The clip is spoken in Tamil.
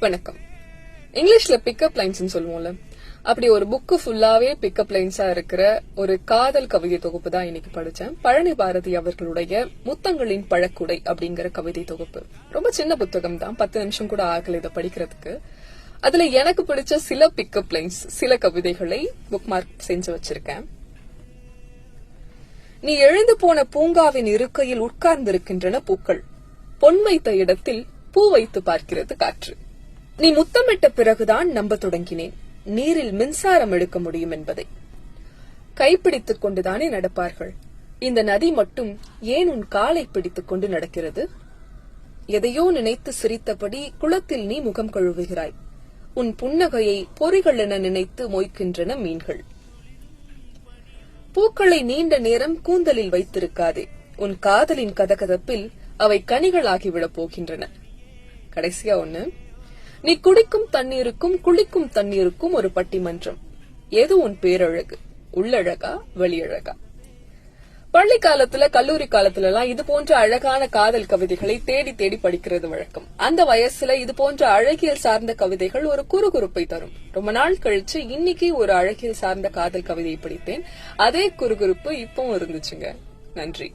வணக்கம். இங்கிலீஷ்ல பிக்கப் லைன்ஸ் சொல்லுவோம்ல. அப்படி ஒரு புக்கு ஃபுல்லாவே பிக்கப் லைன்ஸா இருக்கிற ஒரு காதல் கவிதை தொகுப்பு தான் இன்னைக்கு படிச்சேன். பழனி பாரதி அவர்களுடைய முத்தங்களின் பழக்குடை அப்படிங்கிற கவிதை தொகுப்பு. ரொம்ப சின்ன புத்தகம் தான். பத்து நிமிஷம் கூட ஆகல இதை படிக்கிறதுக்கு. அதுல எனக்கு பிடிச்ச சில பிக்கப் லைன்ஸ் சில கவிதைகளை புக் மார்க் செஞ்சு வச்சிருக்கேன். நீ எழுந்து போன பூங்காவின் இருக்கையில் உட்கார்ந்திருக்கின்றன பூக்கள். பொன் வைத்த இடத்தில் பூ வைத்து பார்க்கிறது காற்று. நீ முத்தமிட்ட பிறகுதான் நம்ப தொடங்கினேன். நீரில் மின்சாரம் எடுக்க முடியும் என்பதை. கைப்பிடித்துக் கொண்டுதானே நடப்பார்கள். இந்த நதி மட்டும் ஏன் உன் காலை பிடித்துக் கொண்டு நடக்கிறது? எதையோ நினைத்து சிரித்தபடி குளத்தில் நீ முகம் கழுவுகிறாய். உன் புன்னகையை பொறிகள் என நினைத்து மொய்க்கின்றன மீன்கள். பூக்களை நீண்ட நேரம் கூந்தலில் வைத்திருக்காதே. உன் காதலின் கதகதப்பில் அவை கனிகளாகிவிடப் போகின்றன கடைசியா ஒன்னு நீ குடிக்கும் தண்ணீருக்கும் குளிக்கும் தண்ணீருக்கும் ஒரு பட்டிமன்றம். எது உன் பேரழகு? உள்ளழகா வெளியழகா? பள்ளி காலத்துல கல்லூரி காலத்துல எல்லாம் இது போன்ற அழகான காதல் கவிதைகளை தேடி தேடி படிக்கிறது வழக்கம். அந்த வயசுல இது போன்ற அழகியல் சார்ந்த கவிதைகள் ஒரு குறுகுறுப்பை தரும். ரொம்ப நாள் கழிச்சு இன்னைக்கு ஒரு அழகியல் சார்ந்த காதல் கவிதையை படித்தேன். அதே குறுகுறுப்பு இப்பவும் இருந்துச்சுங்க. நன்றி.